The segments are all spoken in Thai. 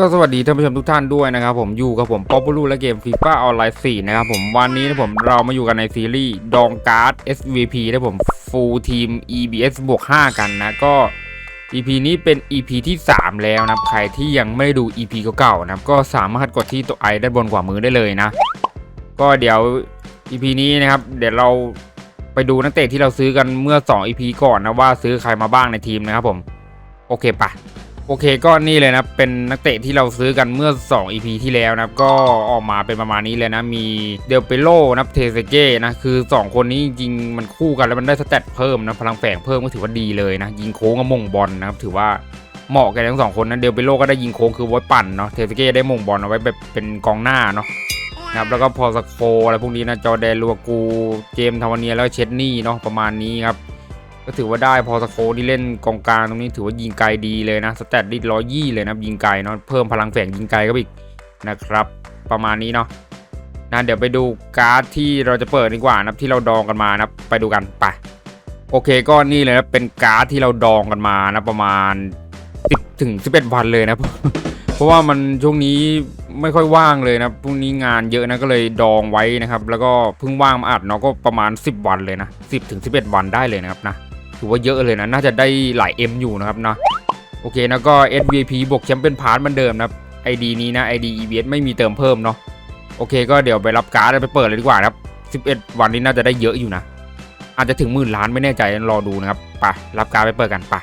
ก็สวัสดีท่านผู้ชมทุกท่านด้วยนะครับผมอยู่กับผมป๊อปปูลูและเกมฟีฟ่าออนไลน์4นะครับผมวันนี้นะผมเรามาอยู่กันในซีรีส์ดองการ์ด SVP นะผมฟูลทีม EBS บวก5กันนะก็ EP นี้เป็น EP ที่ 3 แล้วนะใครที่ยังไม่ดู EP เก่าๆนะก็สามารถกดที่ตัวไอด้านบนขวามือได้เลยนะ ก็เดี๋ยว EP นี้นะครับเดี๋ยวเราไปดูนักเตะที่เราซื้อกันเมื่อ 2 EP ก่อนนะว่าซื้อใครมาบ้างในทีมนะครับผมโอเคปะ โอเคก็นี่เลยนะเป็นนักเตะที่เราซื้อกันเมื่อ 2 EP ที่แล้วนะก็ออกมาเป็นประมาณนี้เลยนะมีเดลเปโลนะเทเซเก้นะคือ 2 คนนี้จริงมันคู่กันแล้วมันได้สเตตเพิ่มนะพลังแฝงเพิ่มก็ถือว่าดีเลยนะยิงโค้งกับมงบอลนะครับถือว่าเหมาะกันทั้งสองคนนะเดลเปโลก็ได้ยิงโค้งคือไว้ปั่นเนาะเทเซเก้ได้มงบอลเอาไว้แบบเป็นกองหน้าเนาะนะครับแล้วก็พอสโคอะไรพวกนี้นะจอแดนลัวกูเจมทาวาเนียแล้วเชดนี่เนาะประมาณนี้ครับ ก็ถือว่าได้พอสโคที่เล่นกองกลางตรงนี้ถือว่ายิงไกลดีเลยนะสแตทดิร้อยยี่เลยนะยิงไกลเนาะเพิ่มพลังแฝงยิงไกลก็อีกนะครับ ประมาณนี้เนาะนะเดี๋ยวไปดูการ์ดที่เราจะเปิดดีกว่านะที่เราดองกันมานะไปดูกันไปโอเคก็นี่เลยนะเป็นการ์ดที่เราดองกันมานะประมาณ10ถึง11วันเลยนะเพราะว่ามันช่วงนี้ไม่ค่อยว่างเลยนะพรุ่งนี้งานเยอะนะก็เลยดองไว้นะครับ แล้วก็เพิ่งว่างมาอัดเนาะก็ประมาณ 10 วันเลยนะ10ถึง11 วันได้เลยนะครับนะ ถือว่าเยอะเลยนะ น่าจะได้หลาย M อยู่นะครับนะโอเคนะก็ SVP บวกแชมเปี้ยนพาร์ทเหมือนเดิมนะครับ ID นี้นะ ID EBS ไม่มีเติมเพิ่มเนาะโอเค ก็เดี๋ยวไปรับการ์ดไปเปิดเลยดีกว่านะครับ 11 วันนี้น่าจะได้เยอะอยู่นะ อาจจะถึงหมื่นล้านไม่แน่ใจรอดูนะครับไปรับการ์ดไปเปิดกันไป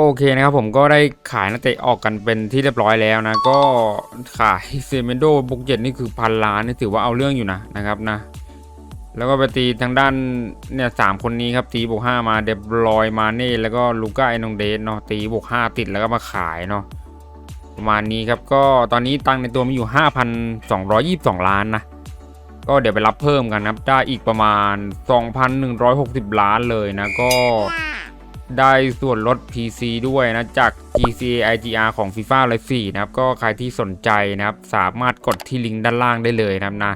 โอเคนะครับผมก็ได้ขายนักเตะออกกันเป็นที่เรียบร้อยแล้วนะ ก็ขายเซเมนโดบุกเจ็ดนี่คือพันล้านนี่ถือว่าเอาเรื่องอยู่นะนะครับนะ แล้วก็ไปตีทางด้านเนี่ยสามคนนี้ครับตีบวกห้ามาเดบรอยมาเน่แล้วก็ลูก้าไอนองเดสเนาะตีบวกห้าติดแล้วก็มาขายเนาะประมาณนี้ครับก็ตอนนี้ตังในตัวมีอยู่ 5,222 ล้านนะก็เดี๋ยวไปรับเพิ่มกันนะครับได้อีกประมาณ 2,160 ล้านเลยนะก็ ได้ส่วนลด PC ด้วยนะ จาก GCA IGR ของ FIFA เลย4นะครับ ก็ใครที่สนใจนะครับ สามารถกดที่ลิงก์ด้านล่างได้เลยนะครับนะ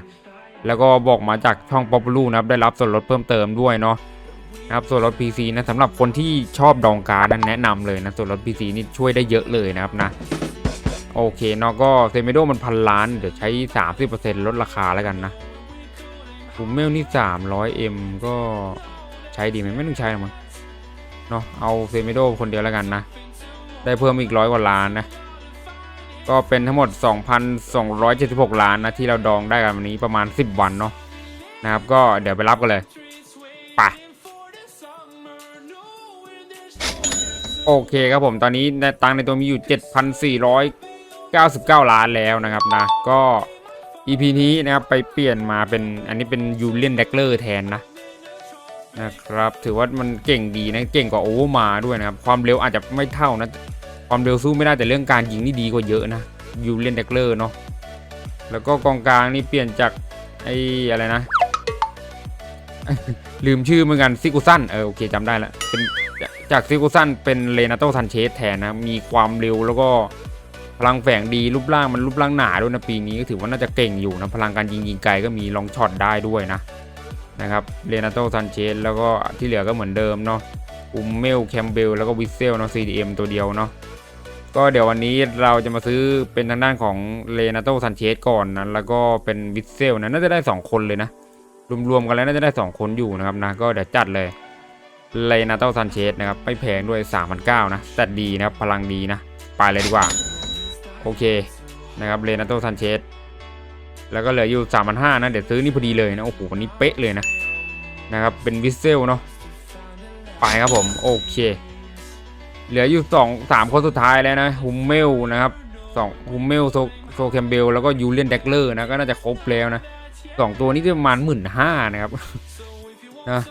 แล้วก็บอกมาจากช่อง p o p u l u นะครับ ได้รับส่วนลดเพิ่มเติมด้วยเนาะนะครับส่วนลด PC นะสำหรับคนที่ชอบดองการดนั้นแนะนำเลยนะส่วนลด PC นี่ช่วยได้เยอะเลยนะครับนะโอเคเนาะก็เซมิโดมันพันล้าน เดี๋ยวใช้ 30%ลดราคาแล้วกันนะฟูเมลนี่ 300M ก็ใช้ดีไหมไม่ต้องใช้หรอกมั้ง เนาะเอาเซมิโดคนเดียวแล้วกันนะ ได้เพิ่มอีกร้อยกว่าล้านนะ ก็เป็นทั้งหมด 2,276 ล้านนะที่เราดองได้กันวันนี้ประมาณ 10 วันเนาะนะครับ ก็เดี๋ยวไปรับกันเลยไปโอเคครับผมตอนนี้ในตังในตัวมีอยู่ 7,499 ล้านแล้วนะครับนะ ก็ EP นี้นะครับไปเปลี่ยนมาเป็นอันนี้เป็นยูเลียนเดกเลอร์แทนนะ นะครับ ถือว่ามันเก่งดีนะ เก่งกว่าโอเวอร์มาด้วยนะครับ ความเร็วอาจจะไม่เท่านะ ความเร็วสู้ไม่ได้แต่เรื่องการยิงนี่ดีกว่าเยอะนะ ยูเลียนเดกเลอร์เนาะ แล้วก็กองกลางนี่เปลี่ยนจากไอ้อะไรนะ ลืมชื่อเหมือนกันซิกุซันเออโอเคจำได้ละ เป็นจากซิกุซันเป็นเลนาโตซันเชสแทนนะ มีความเร็วแล้วก็พลังแฝงดีรูปร่างมันรูปร่างหนาด้วยนะปีนี้ก็ถือว่าน่าจะเก่งอยู่นะพลังการยิงยิงไกลก็มีลองช็อตได้ด้วยนะ นะครับเลนาโตซันเชสแล้วก็ที่เหลือก็เหมือนเดิมเนาะอุมเมลแคมเบลแล้วก็วิเซลเนาะ CDM ตัวเดียวเนาะก็เดี๋ยววันนี้เราจะมาซื้อเป็นทางด้านของเลนาโตซันเชสก่อนนะแล้วก็เป็นวิเซลนะน่าจะได้ 2 คนเลยนะ รวมๆกันแล้วน่าจะได้ 2 คนอยู่นะครับนะก็เดี๋ยวจัดเลยเลนาโตซันเชสนะครับไม่แพงด้วย3,900นะแต่ดีนะครับพลังดีนะ ไปเลยดีกว่า โอเคนะครับเลนาโตซันเชส แล้วก็เหลืออยู่3,500นะ เดี๋ยวซื้อนี่พอดีเลยนะ โอ้โหวันนี้เป๊ะเลยนะ นะครับ เป็นวิสเซลเนาะ ไปครับผม โอเค เหลืออยู่สองสามคนสุดท้ายแล้วนะฮุมเมลนะครับสองฮุมเมลโซโซแคมเบลแล้วก็ยูเลียนเดกเลอร์นะ ก็น่าจะครบแล้วนะสองตัวนี้ก็ประมาณหมื่นห้านะครับ นะ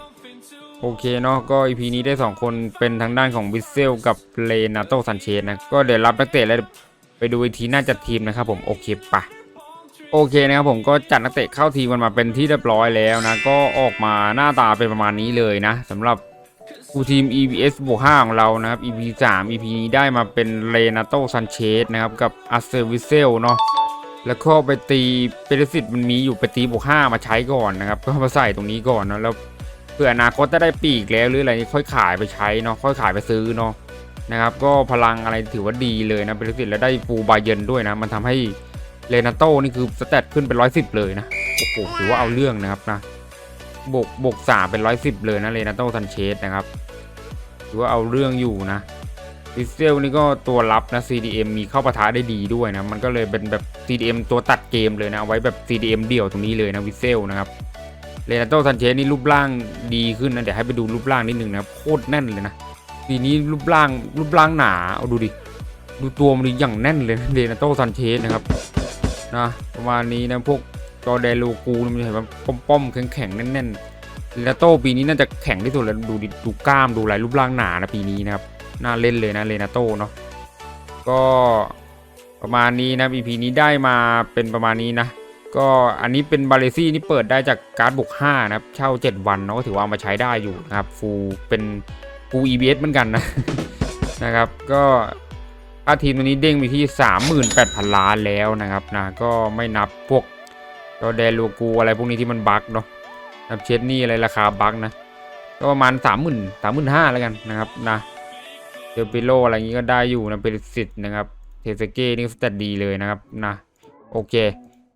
โอเคเนาะก็อีพีนี้ได้สองคนเป็นทางด้านของวิเซลกับเลนาโตซันเชสนะ ก็เดี๋ยวรับนักเตะแล้วไปดูอีกทีน่าจัดทีมนะครับผม โอเคปะ โอเคนะครับผมก็จัดนักเตะเข้าทีมกันมาเป็นที่เรียบร้อยแล้วนะ ก็ออกมาหน้าตาเป็นประมาณนี้เลยนะสำหรับฟูทีม EBS บวก5ของเรานะครับ EP 3 EP นี้ได้มาเป็นเลนาโตซันเชสนะครับกับอาเซอร์วิเซลเนาะแล้วก็ไปตีเปรสิตมันมีอยู่ไปตีบวก5มาใช้ก่อนนะครับ ก็มาใส่ตรงนี้ก่อนเนอะแล้วเพื่ออนาคตจะได้ปีกแล้วหรืออะไรนี่ค่อยขายไปใช้เนาะค่อยขายไปซื้อเนาะนะครับ ก็พลังอะไรถือว่าดีเลยนะเปรสิตแล้วได้ฟูบายเยนด้วยนะ มันทำให้ เลนาโตนี่คือสเตตขึ้นเป็น110เลยนะ โอ้โหถือว่าเอาเรื่องนะครับนะบวกบวกสามเป็น110เลยนะเลนาโตซันเชสนะครับถือว่าเอาเรื่องอยู่นะวิเซลนี่ก็ตัวรับนะ CDM มีเข้าปะทะได้ดีด้วยนะ มันก็เลยเป็นแบบ CDM ตัวตัดเกมเลยนะเอาไว้แบบ CDM เดี่ยวตรงนี้เลยนะวิเซลนะครับเรนาโตซันเชสนี่รูปร่างดีขึ้นนะเดี๋ยวให้ไปดูรูปร่างนิดนึงนะครับโคตรแน่นเลยนะทีนี้รูปร่างรูปร่างหนาเอาดูดิดูตัวมันอย่างแน่นเลยเรนาโตซันเชสนะครับ นะประมาณนี้นะพวกจอแดนโลกูมันเห็นว่าป้อมๆแข็งๆแน่นๆเรนาโต้ปีนี้น่าจะแข็งที่สุดแล้วดูดูกล้ามดูลายรูปร่างหนานะปีนี้นะครับน่าเล่นเลยนะเรนาโต้เนาะก็ประมาณนี้นะ EP นี้ได้มาเป็นประมาณนี้นะ ก็อันนี้เป็นบาเลซี่นี่เปิดได้จากการ์ดบุก5นะครับเช่า 7 วันเนาะก็ถือว่าเอามาใช้ได้อยู่นะครับฟูเป็นฟู EBS เหมือนกันนะนะครับ ก็ ค่าทีมตัวนี้เด้งไปที่ 38,000 ล้านแล้วนะครับนะก็ไม่นับพวกจอแดนลูกูอะไรพวกนี้ที่มันบั๊กเนาะนับเชดนี่อะไรราคาบัคนะ ก็ประมาณสามหมื่นสามหมื่นห้าแล้วกันนะครับนะเดลปิโลอะไรอย่างนี้ก็ได้อยู่นะเป็นสิทธิ์นะครับเทสเก้นี่สเตตดีเลยนะครับนะโอเค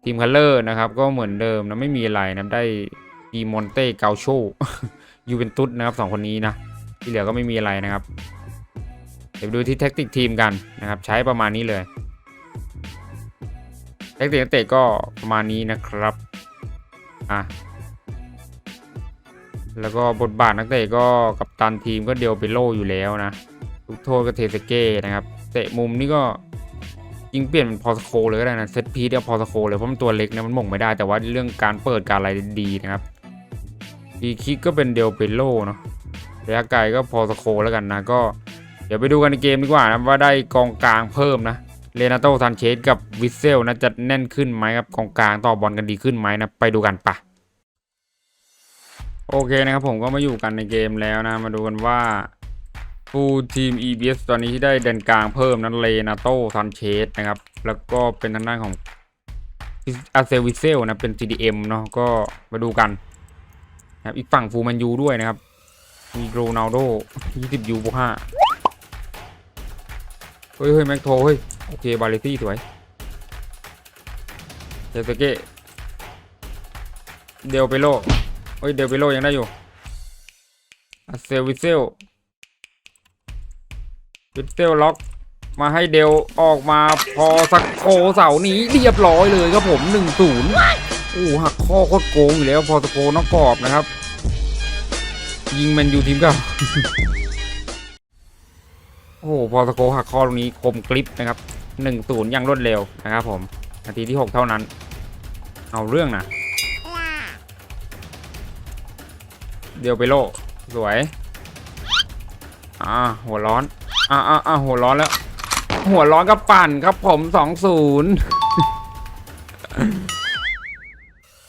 ทีมคัลเลอร์นะครับ ก็เหมือนเดิมนะไม่มีอะไรนะได้ดีมอนเต้เกาโชยูเวนตุสนะครับสองคนนี้นะที่เหลือก็ไม่มีอะไรนะครับ เดี๋ยวดูที่แท็กติกทีมกันนะครับ ใช้ประมาณนี้เลยแท็กติกนักเตะก็ประมาณนี้นะครับอะแล้วก็บทบาทนักเตะก็กับตันทีมก็เดียวไปโลอยู่แล้วนะลูกโทษก็เทสเก้นะครับเตะมุมนี่ก็ยิงเปลี่ยนเป็นพอสโคเลยก็ได้นะเซตพีเดียวพอสโคเลยเพราะมันตัวเล็กนะมันหม่งไม่ได้แต่ว่าเรื่องการเปิดการอะไรดีนะครับดีคิกก็เป็นเดลเปโลเนาะระยะไกลก็พอสโคแล้วกันนะก็ เดี๋ยวไปดูกันในเกมดีกว่านะว่าได้กองกลางเพิ่มนะเลนาโตซันเชสกับวิเซลนะจะแน่นขึ้นไหมครับกองกลางต่อบอลกันดีขึ้นไหมนะไปดูกันปะโอเคนะครับผมก็มาอยู่กันในเกมแล้วนะ มาดูกันว่าฟูลทีม EBS ตอนนี้ที่ได้เดนกลางเพิ่มนั้นเลนาโตซันเชสนะครับ แล้วก็เป็นทางด้านของอาเซวิเซลนะเป็น CDM เนาะก็มาดูกันนะครับอีกฝั่งฟูลแมนยูด้วยนะครับ มีโรนัลโด20ยูบวก5 เฮ้ยเฮ้ยแม็กโทเฮ้ย โอเค บาเลตี้สวยเดลเซเก้เดลเปโลเฮ้ย เดลเปโลยังได้อยู่เซลวิเซลวิเซลล็อก มาให้เดลออกมาพอสักโคเสานี้เรียบร้อยเลยครับผม1-0โอ้หักข้อโคตรโกงอยู่แล้วพอสโคน้องกรอบนะครับ ยิงแมนยูทีมเก่า โอ้โหพอสโกหักคอตรงนี้คมกริปนะครับหนึ่งศูนย์ยังรวดเร็วนะครับผมนาทีที่หกเท่านั้น เอาเรื่องนะเดียวไปโลสวยอ่าหัวร้อนอ่าอ่าอ่าหัวร้อนแล้ว หัวร้อนก็ปั่นครับผมสองศูนย์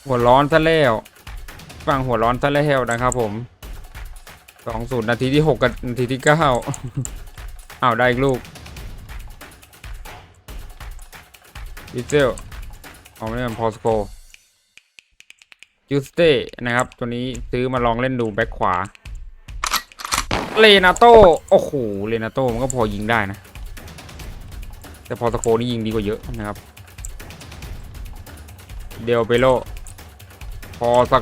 หัวร้อนซะแล้วฟังหัวร้อนซะแล้วนะครับผมสองศูนย์นาทีที่หกกับนาทีที่เก้า อ้าวได้อีกลูกดิเซลเอาไม่เป็นพอสโกยูสเต้นะครับ ตัวนี้ซื้อมาลองเล่นดูแบ็คขวาเลนาโตโอ้โหเลนาโตมันก็พอยิงได้นะ แต่พอสโกนี่ยิงดีกว่าเยอะนะครับ เดลเปโลพอส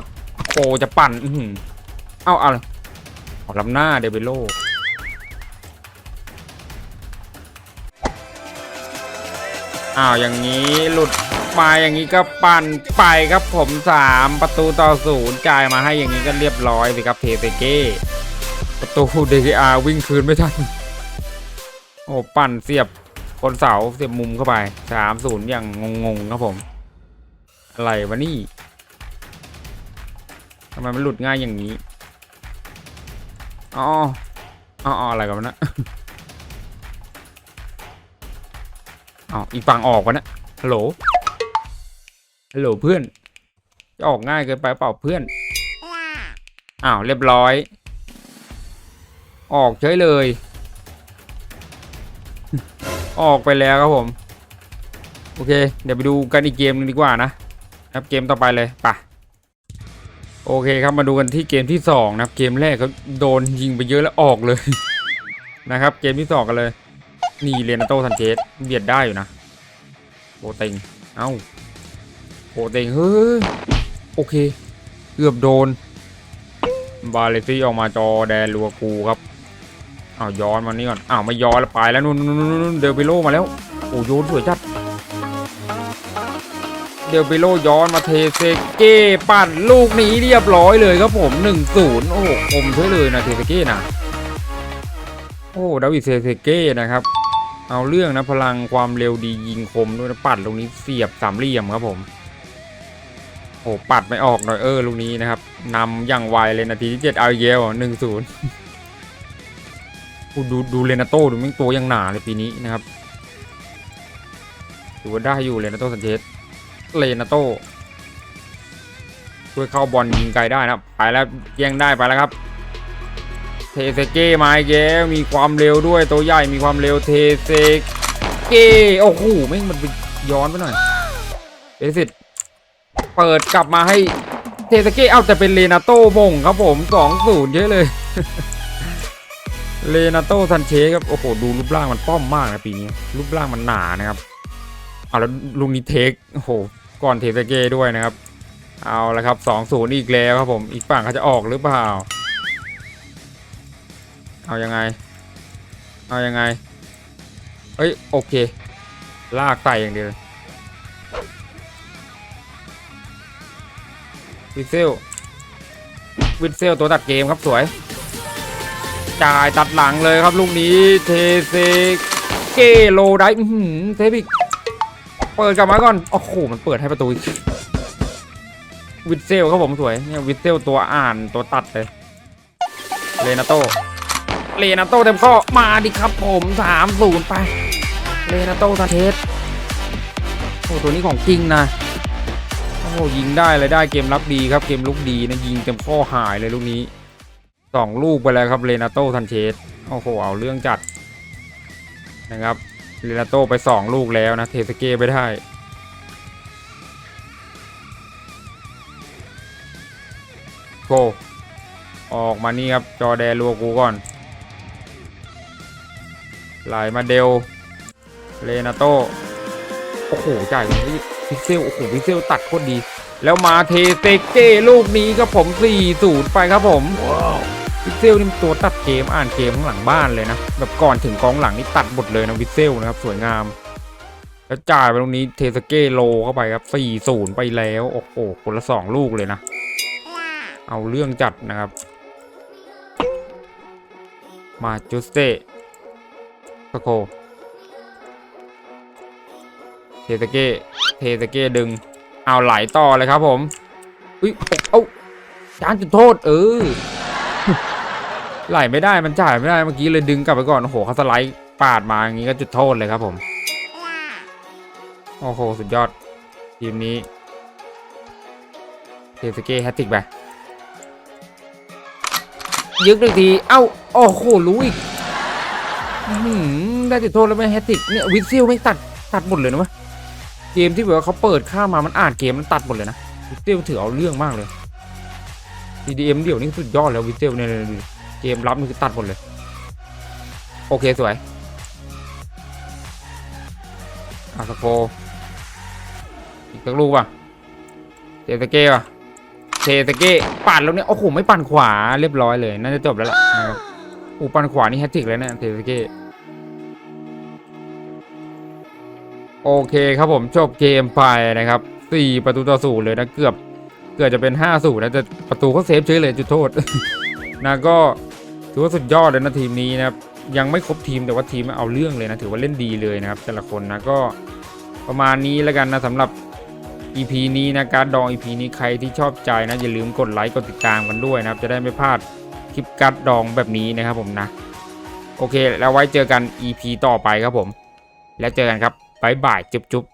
โกจะปั่น อื้อหือเอ้าเอาเอาลำหน้าเดลเปโล อ้าวอย่างนี้หลุดมาอย่างนี้ก็ปั่นไปครับผมสามประตูต่อศูนย์จ่ายมาให้อย่างนี้ก็เรียบร้อยสิครับเทเซเก้ประตูเดอาวิ่งคืนไม่ทันโอ้ปั่นเสียบคนเสาเสียบมุมเข้าไปสามศูนย์อย่างงงๆครับผม อะไรวะนี่ทำไมมันหลุดง่ายอย่างนี้อ๋ออ๋ออะไรกันนะ อ้าวอีกฝั่งออกวะเนะฮัลโหลฮัลโหลเพื่อนจะออกง่ายเกินไปเปล่าเพื่อนอ้าวเรียบร้อย ออกเฉยเลย ออกไปแล้วครับผม โอเค เดี๋ยวไปดูกันอีกเกมนึงดีกว่านะครับเกมต่อไปเลยปะโอเคครับมาดูกันที่เกมที่สองนะครับ เกมแรกเขาโดนยิงไปเยอะแล้วออกเลย นะครับ เกมที่สองกันเลย นี่เรนาโต้ซันเชสเบียดได้อยู่นะโบเต็งเอ้าโบเต็งเฮ้ยโอเค เกือบโดน บาเลซี่ออกมาจอแดนลัวกูครับอ้าวย้อนมานี่ก่อนอ้าวไม่ย้อนแล้วไปแล้วนู่นนู่นนู่นนู่นเดลเปโลมาแล้วโอ้โยนสวยจัดเดลเปโลย้อนมาเทเซเก้ปั่นลูกนี้เรียบร้อยเลยครับผม1-0โอ้โหคมช่วยเลยนะเทเซเก้นะโอ้ดาวิดเซเซเก้นะครับ เอาเรื่องนะพลังความเร็วดียิงคมด้วยนะปัดตรงนี้เสียบสามเหลี่ยมครับผมโอ้ปัดไม่ออกหน่อยเออลูกนี้นะครับนำอย่างไวเลยนาทีที่เจ็ดเอาเยลหนึ่งศูนย์ดูดูเลนาโต้ดูแม่งตัวยังหนาเลยปีนี้นะครับถือว่าได้อยู่เลนาโต้สันเชสเลนาโต้ช่วยเข้าบอลยิงไกลได้นะครับไปแล้วแย่งได้ไปแล้วครับ เทเซเก้มาอีกแล้มีความเร็วด้วยตัวใหญ่มีความเร็วเทเซเก้โอ้โหแม่งมันไปย้อนไปหน่อยเบสิตเปิดกลับมาให้เทเซเก้เอาแต่เป็นเลนาโต้มงครับผมสองศูนย์เยอะเลย เลนาโต้ซันเชสครับ โอ้โห ดูรูปร่างมันป้อมมากนะปีนี้ รูปร่างมันหนานะครับ เอาแล้วลุงนี้เทคโอ้โห ก่อนเทเซเก้ด้วยนะครับ เอาละครับสองศูนย์อีกแล้วครับผม อีกฝั่งเขาจะออกหรือเปล่า เอายังไง เอายังไง เฮ้ย โอเค ลากไต่อย่างเดียววิเซลวิเซลตัวตัดเกมครับสวย จ่ายตัดหลังเลยครับลูกนี้เทเซเกโลได้อื้อหือเทพิกเปิดกลับมาก่อน โอ้โห มันเปิดให้ประตูวิดเซลครับผมสวยเนี่ยวิดเซลตัวอ่านตัวตัดเลยเลนาโต เลนาโต้เต็มข้อมาดิครับผมสามศูนย์ไป เลนาโต้ซานเทสโอ้ตัวนี้ของจริงนะโอ้ยิงได้เลยได้เกมรับดีครับเกมลุกดีนะยิงเต็มข้อหายเลยลูกนี้สองลูกไปแล้วครับเรนาโต้ทันเชสโอ้โหเอาเรื่องจัดนะครับเรนาโต้ไปสองลูกแล้วนะเทสเก้ไปได้โกออกมานี่ครับจอแดนลัวกูก่อน ไหลมาเดลเรนาโต้โอ้โหจ่ายไปพิกเซลโอ้โหพิกเซลตัดโคตรดี แล้วมาเทเซเก้ลูกนี้ครับผม4-0ไปครับผมวิเซลนี่มันตัวตัดเกมอ่านเกมข้างหลังบ้านเลยนะแบบก่อนถึงกองหลังนี่ตัดหมดเลยนะวิเซลนะครับสวยงาม แล้วจ่ายไปตรงนี้เทสเก้โลเข้าไปครับ4-0ไปแล้วโอ้โหคนละ 2 ลูกเลยนะ เอาเรื่องจัดนะครับ มาจูสเต้ สโคเทสเก้เทสเก้ดึง เอาไหลต่อเลยครับผม อุ้ยเอ้าจานจุดโทษ เออ ไหลไม่ได้มันจ่ายไม่ได้เมื่อกี้เลยดึงกลับไปก่อน โอ้โหเขาสไลด์ปาดมาอย่างนี้ก็จุดโทษเลยครับผม โอ้โห สุดยอด ทีมนี้เทสเก้แฮตติกไปยึกหนึ่งที เอ้า โอ้โห รู้อีก อื้อหือได้จุดโทษแล้วไม่แฮตติกเนี่ยวิซิลไม่ตัดตัดหมดเลยนะเวะเกมที่แบบว่าเขาเปิดข้ามมามันอ่านเกมมันตัดหมดเลยนะวิซิลถือเอาเรื่องมากเลย CDM เดี๋ยวนี้สุดยอดแล้ววิซิลเนี่ยเกมรับนี่คือตัดหมดเลย โอเคสวยอาสโกอีกสักลูกป่ะเทสเก้ป่ะเทสเก้ปั่นแล้วเนี่ยโอ้โหไม่ปั่นขวาเรียบร้อยเลยน่าจะจบแล้วล่ะ อูปันขวานี่แฮตติกแล้วเนี่ยเทสเก้โอเคครับผมจบเกมไปนะครับ4ประตูต่อศูนย์เลยนะเกือบเกือบจะเป็น5 0นะแต่ประตูเขาเซฟเฉยเลยจุดโทษนะก็ถือว่าสุดยอดเลยนะทีมนี้นะครับยังไม่ครบทีมแต่ว่าทีมเอาเรื่องเลยนะถือว่าเล่นดีเลยนะครับแต่ละคนนะก็ประมาณนี้แล้วกันนะสำหรับ EP นี้นะการดอง EP นี้ใครที่ชอบใจนะอย่าลืมกดไลค์กดติดตามกันด้วยนะครับจะได้ไม่พลาด ลิปการดดองแบบนี้นะครับผมนะ โอเค แล้วไว้เจอกัน EP ต่อไปครับผม แล้วเจอกันครับบ๊ายบายจุ๊บ